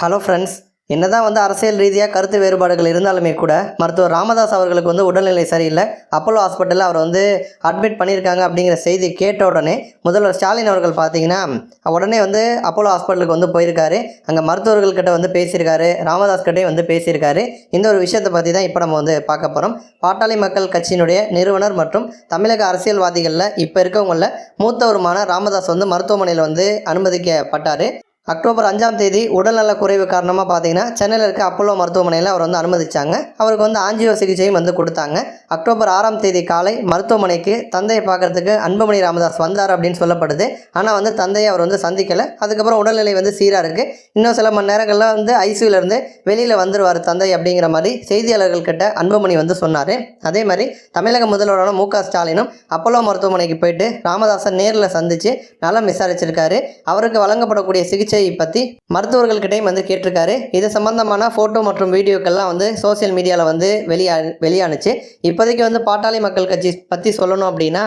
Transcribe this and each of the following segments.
Hello friends என்னதான் வந்து அரசியல் ரீதியாக கருத்து வேறுபாடுகள் இருந்தாலுமே கூட மருத்துவர் ராமதாஸ் அவர்களுக்கு வந்து உடல்நிலை சரியில்லை. அப்போலோ ஹாஸ்பிட்டலில் அவர் வந்து அட்மிட் பண்ணியிருக்காங்க அப்படிங்கிற செய்தி கேட்ட உடனே முதல்வர் ஸ்டாலின் அவர்கள் பார்த்தீங்கன்னா உடனே வந்து அப்போலோ ஹாஸ்பிட்டலுக்கு வந்து போயிருக்காரு. அங்கே மருத்துவர்கள்கிட்ட வந்து பேசியிருக்காரு. ராமதாஸ் கிட்டே வந்து பேசியிருக்காரு. இந்த ஒரு விஷயத்தை பற்றி தான் இப்போ நம்ம வந்து பார்க்க போகிறோம் பாட்டாளி மக்கள் கட்சியினுடைய நிறுவனர் மற்றும் தமிழக அரசியல்வாதிகளில் இப்போ இருக்கவங்களில் மூத்தவருமான ராமதாஸ் வந்து மருத்துவமனையில் வந்து அனுமதிக்கப்பட்டார். அக்டோபர் அஞ்சாம் தேதி உடல்நல குறைவு காரணமாக பார்த்தீங்கன்னா சென்னையில் இருக்க அப்போலோ மருத்துவமனையில் அவர் வந்து அனுமதித்தாங்க அவருக்கு வந்து ஆஞ்சியோ சிகிச்சையும் வந்து கொடுத்தாங்க. அக்டோபர் ஆறாம் தேதி காலை மருத்துவமனைக்கு தந்தையை பார்க்கறதுக்கு அன்புமணி ராமதாஸ் வந்தார் அப்படின்னு சொல்லப்படுது. ஆனால் வந்து தந்தையை அவர் வந்து சந்திக்கலை. அதுக்கப்புறம் உடல்நிலை வந்து சீராக இருக்குது இன்னும் சில மணி நேரங்களில் வந்து ஐசியூலேருந்து வெளியில் வந்துடுவார் தந்தை அப்படிங்கிற மாதிரி செய்தியாளர்கள்கிட்ட அன்புமணி வந்து சொன்னார். அதே மாதிரி தமிழக முதல்வரான மு ஸ்டாலினும் அப்போலோ மருத்துவமனைக்கு போயிட்டு ராமதாஸை நேரில் சந்தித்து நலம் விசாரிச்சிருக்காரு. அவருக்கு வழங்கப்படக்கூடிய சிகிச்சை பற்றி மருத்துவர்கள்கிட்டையும் வந்து கேட்டிருக்காரு. இது சம்பந்தமான ஃபோட்டோ மற்றும் வீடியோக்கள்லாம் வந்து சோஷியல் மீடியாவில் வந்து வெளியா வெளியானுச்சு. இப்போதைக்கு வந்து பாட்டாளி மக்கள் கட்சி பற்றி சொல்லணும் அப்படின்னா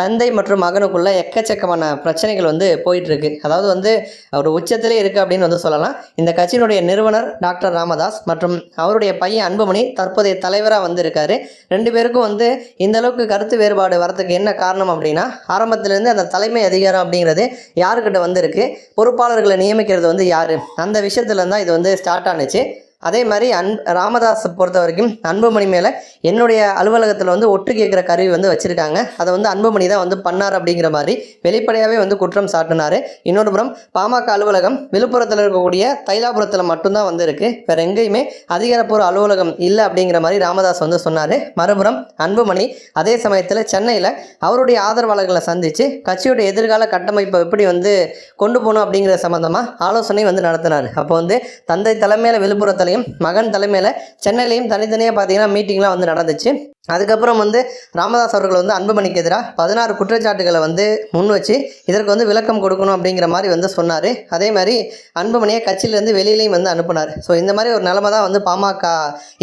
தந்தை மற்றும் மகனுக்குள்ள எக்கச்சக்கமான பிரச்சனைகள் வந்து போயிட்டுருக்கு. அதாவது வந்து ஒரு உச்சத்திலே இருக்குது அப்படின்னு வந்து சொல்லலாம். இந்த கட்சியினுடைய நிறுவனர் டாக்டர் ராமதாஸ் மற்றும் அவருடைய பையன் அன்புமணி தற்போதைய தலைவராக வந்து இருக்காரு ரெண்டு பேருக்கும் வந்து இந்த அளவுக்கு கருத்து வேறுபாடு வரதுக்கு என்ன காரணம் அப்படின்னா ஆரம்பத்திலேருந்து அந்த தலைமை அதிகாரம் அப்படிங்கிறது யாருக்கிட்ட வந்திருக்கு? பொறுப்பாளர்களை நியமிக்கிறது வந்து யார்? அந்த விஷயத்துல தான் இது வந்து ஸ்டார்ட் ஆனுச்சு. அதே மாதிரி அன் ராமதாஸை பொறுத்த வரைக்கும் அன்புமணி மேலே என்னுடைய அலுவலகத்தில் வந்து ஒட்டு கேட்குற கருவி வந்து வச்சுருக்காங்க. அதை வந்து அன்புமணி தான் வந்து பண்ணார் அப்படிங்கிற மாதிரி வெளிப்படையாகவே வந்து குற்றம் சாட்டினார். இன்னொரு புறம் பாமக அலுவலகம் விழுப்புரத்தில் இருக்கக்கூடிய தைலாபுரத்தில் மட்டும்தான் வந்து இருக்குது வேறு எங்கேயுமே அதிகாரப்பூர்வ அலுவலகம் இல்லை அப்படிங்கிற மாதிரி ராமதாஸ் வந்து சொன்னார். மறுபுறம் அன்புமணி அதே சமயத்தில் சென்னையில் அவருடைய ஆதரவாளர்களை சந்தித்து கட்சியோட எதிர்கால கட்டமைப்பை எப்படி வந்து கொண்டு போகணும் அப்படிங்கிற சம்மந்தமாக ஆலோசனை வந்து நடத்தினார். அப்போ வந்து தந்தை தலைமையில் விழுப்புரத்துலையும் மகன் தலைமையில் சென்னையிலையும் தனித்தனியாக பார்த்தீங்கன்னா மீட்டிங்லாம் வந்து நடந்துச்சு. அதுக்கப்புறம் வந்து ராமதாஸ் அவர்கள் வந்து அன்புமணிக்கு எதிராக பதினாறு குற்றச்சாட்டுகளை வந்து முன் வச்சு இதற்கு வந்து விளக்கம் கொடுக்கணும் அப்படிங்கிற மாதிரி வந்து சொன்னார். அதே மாதிரி அன்புமணியை கட்சியிலேருந்து வெளியிலையும் வந்து அனுப்புனார். ஸோ இந்த மாதிரி ஒரு நிலமை தான் வந்து பாமக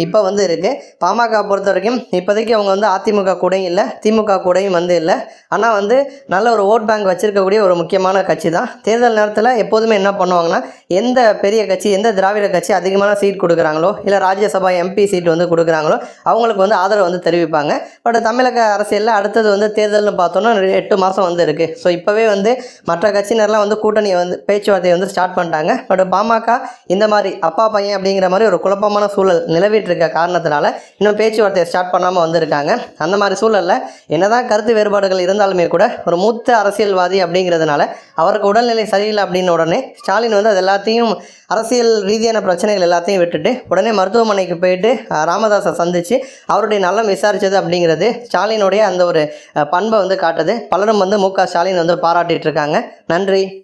இப்போ வந்து இருக்குது பாமக பொறுத்த வரைக்கும் இப்போதைக்கு அவங்க வந்து அதிமுக கூடயும் இல்லை திமுக கூடயும் வந்து இல்லை. ஆனால் வந்து நல்ல ஒரு ஓட் பேங்க் வச்சுருக்கக்கூடிய ஒரு முக்கியமான கட்சி தான். தேர்தல் நேரத்தில் எப்போதுமே என்ன பண்ணுவாங்கன்னா எந்த பெரிய கட்சி எந்த திராவிட கட்சி அதிகமான சீட் கொடுக்குறாங்களோ இல்லை ராஜ்யசபா எம்பி சீட் வந்து கொடுக்குறாங்களோ அவங்களுக்கு வந்து ஆதரவு வந்து தெரிவிப்பாங்க. பட் தமிழக அரசியலில் அடுத்தது வந்து தேர்தல்னு பார்த்தோன்னா எட்டு மாதம் வந்து இருக்குது ஸோ இப்போவே வந்து மற்ற கட்சியினர்லாம் வந்து கூட்டணியை வந்து பேச்சுவார்த்தையை வந்து ஸ்டார்ட் பண்ணிட்டாங்க. பட் பாமக இந்த மாதிரி அப்பா பையன் அப்படிங்கிற மாதிரி ஒரு குழப்பமான சூழல் நிலவிட்டு இருக்க காரணத்தினால இன்னும் பேச்சுவார்த்தையை ஸ்டார்ட் பண்ணாமல் வந்திருக்காங்க. அந்த மாதிரி சூழலில் என்னதான் கருத்து வேறுபாடுகள் இருந்தாலுமே கூட ஒரு மூத்த அரசியல்வாதி அப்படிங்கிறதுனால அவருக்கு உடல்நிலை சரியில்லை அப்படின்னு உடனே ஸ்டாலின் வந்து அது எல்லாத்தையும் அரசியல் ரீதியான பிரச்சனைகள் எல்லாத்தையும் விட்டுட்டு உடனே மருத்துவமனைக்கு போயிட்டு அஹ், ராமதாஸை சந்தித்து அவருடைய நலம் விசாரித்தது அப்படிங்கிறது ஸ்டாலினுடைய அந்த ஒரு பண்பை வந்து காட்டுது. பலரும் வந்து மு க ஸ்டாலின் வந்து பாராட்டிட்டு இருக்காங்க. நன்றி.